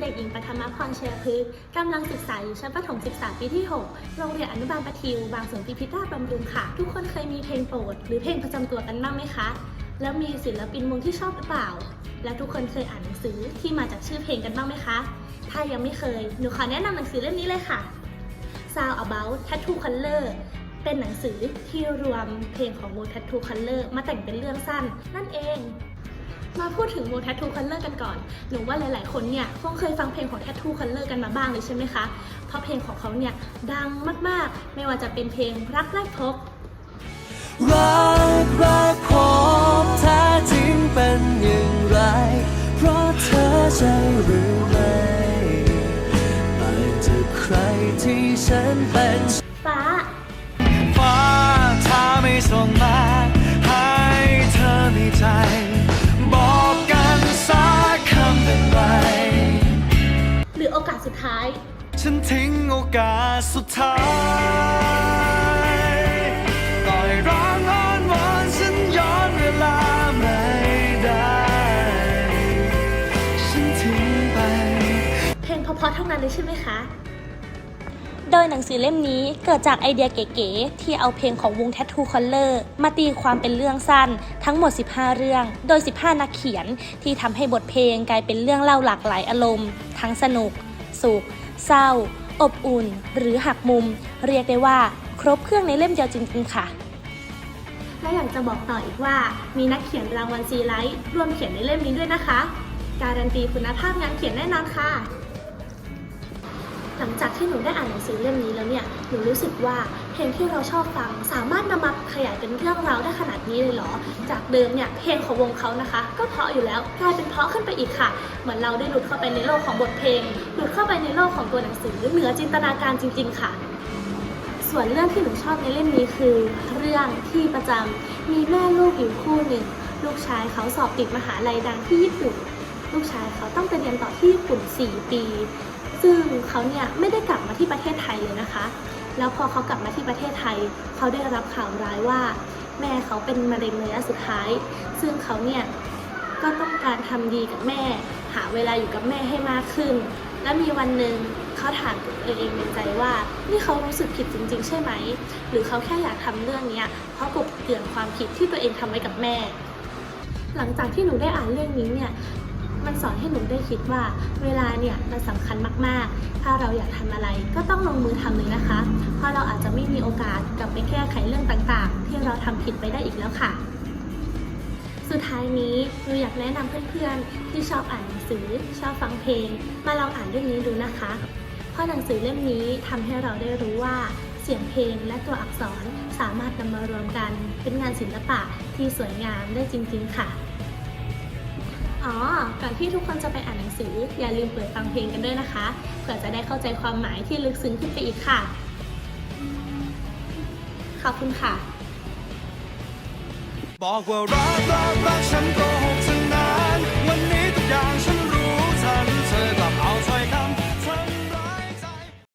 เด็กหญิงปฐมพรเชัยพฤกษ์กำลังศึกษาอยู่ชั้นประถมศึกษาปีที่ 6 โรงเรียนอนุบาลปทิว บางสวนพิพิธาบำรุงค่ะ ทุกคนเคยมีเพลงโปรด หรือเพลงประจำตัวกันบ้างไหมคะ แล้วมีศิลปินวงที่ชอบหรือเปล่า แล้วทุกคนเคยอ่านหนังสือที่มาจากชื่อเพลงกันบ้างไหมคะ ถ้ายังไม่เคย หนูขอแนะนำหนังสือเล่มนี้เลยค่ะ Sound About Tattoo Color เป็นหนังสือที่รวมเพลงของ Mo Tattoo Color มาแต่งเป็นเรื่องสั้น นั่นเอง มาพูดถึง Mo Tattoo Color กันก่อน หนูว่าหลาย ๆ คนเนี่ยคงเคยฟังเพลงของ Tattoo Color กันมาบ้างเลยใช่ไหมคะ เพราะเพลงของเขาเนี่ยดังมาก ๆ ไม่ว่าจะเป็นเพลงรักแรกพบ รักรักพบแท้จริงเป็นอย่างไร เพราะเธอใช่หรือไม่ต่างจากใครที่ฉันเป็นฟ้า ฟ้าถ้าไม่ส่งมาให้เธอมีใจ ฉันทิ้งโอกาสสุดท้ายต่อยร้องอ้อนวอนฉันย้อนเวลาไม่ได้ ฉันทิ้งไป เพลงเพราะๆทั้งนั้นเลยใช่ไหมคะ โดยหนังสือเล่มนี้เกิดจากไอเดียเก๋ๆ ที่เอาเพลงของวง Tattoo Color มาตีความเป็นเรื่องสั้นทั้งหมด 15 เรื่อง โดย 15 นักเขียนที่ทำให้บทเพลงกลายเป็นเรื่องเล่าหลากหลายอารมณ์ ทั้งสนุก สุข เศร้า อบอุ่น หรือหักมุม เรียกได้ว่า ครบเครื่องในเล่มเดียวจริงๆค่ะ และอยากจะบอกต่ออีกว่า มีนักเขียนรางวัลซีไลท์ร่วมเขียนในเล่มนี้ด้วยนะคะ การันตีคุณภาพงานเขียนแน่นอนค่ะ หลังจากที่หนูได้อ่านหนังสือเล่มนี้แล้วเนี่ย หนูรู้สึกว่าเพลงที่เราชอบฟังสามารถนำมาขยายเป็นเรื่องราวได้ขนาดนี้เลยเหรอ จากเดิมเนี่ยเพลงของวงเขานะคะ ก็เพราะอยู่แล้วกลายเป็นเพราะขึ้นไปอีกค่ะ เหมือนเราได้หลุดเข้าไปในโลกของบทเพลง หลุดเข้าไปในโลกของตัวหนังสือเหนือจินตนาการจริง ๆ ค่ะส่วนเรื่องที่หนูชอบในเล่มนี้คือ เรื่องที่ประจำมีแม่ลูกอยู่คู่หนึ่ง ลูกชายเขาสอบติดมหาลัยดังที่ญี่ปุ่น ลูกชายเขาต้องไปเรียนต่อที่ญี่ปุ่น 4 ปี ซึ่งเขาเนี่ยไม่ได้กลับมาที่ประเทศไทยเลยนะคะ แล้วพอเขากลับมาที่ประเทศไทย เขาได้รับข่าวร้ายว่า แม่เขาเป็นมะเร็งระยะสุดท้าย ซึ่งเขาเนี่ยก็ต้องการทำดีกับแม่ หาเวลาอยู่กับแม่ให้มากขึ้น และมีวันหนึ่งเขาถามตัวเองในใจว่านี่เขารู้สึกผิดจริง ๆ ใช่ไหม หรือเขาแค่อยากทำเรื่องนี้เพราะกบเกลื่อนความผิดที่ตัวเองทำไว้กับแม่ หลังจากที่หนูได้อ่านเรื่องนี้เนี่ย มันสอนให้หนูได้คิดว่า เวลาเนี่ยมันสำคัญมากๆ ถ้าเราอยากทำอะไรก็ต้องลงมือทำเลยนะคะ เพราะเราอาจจะไม่มีโอกาสกลับไปแก้ไขเรื่องต่างๆ ที่เราทำผิดไปได้อีกแล้วค่ะสุดท้ายนี้หนูอยากแนะนำเพื่อนๆ ที่ชอบอ่านหนังสือ ชอบฟังเพลง มาลองอ่านเรื่องนี้ดูนะคะ เพราะหนังสือเล่มนี้ทำให้เราได้รู้ว่า เสียงเพลงและตัวอักษรสามารถนำมารวมกัน เป็นงานศิลปะที่สวยงามได้จริง ๆ ค่ะ อ๋อ ก่อนที่ทุกคนจะไปอ่านหนังสือ อย่าลืมเปิดฟังเพลงกันด้วยนะคะ เพื่อจะได้เข้าใจความหมายที่ลึกซึ้งขึ้นไปอีกค่ะ ขอบคุณค่ะ บอกว่ารักรักรักฉันโกหก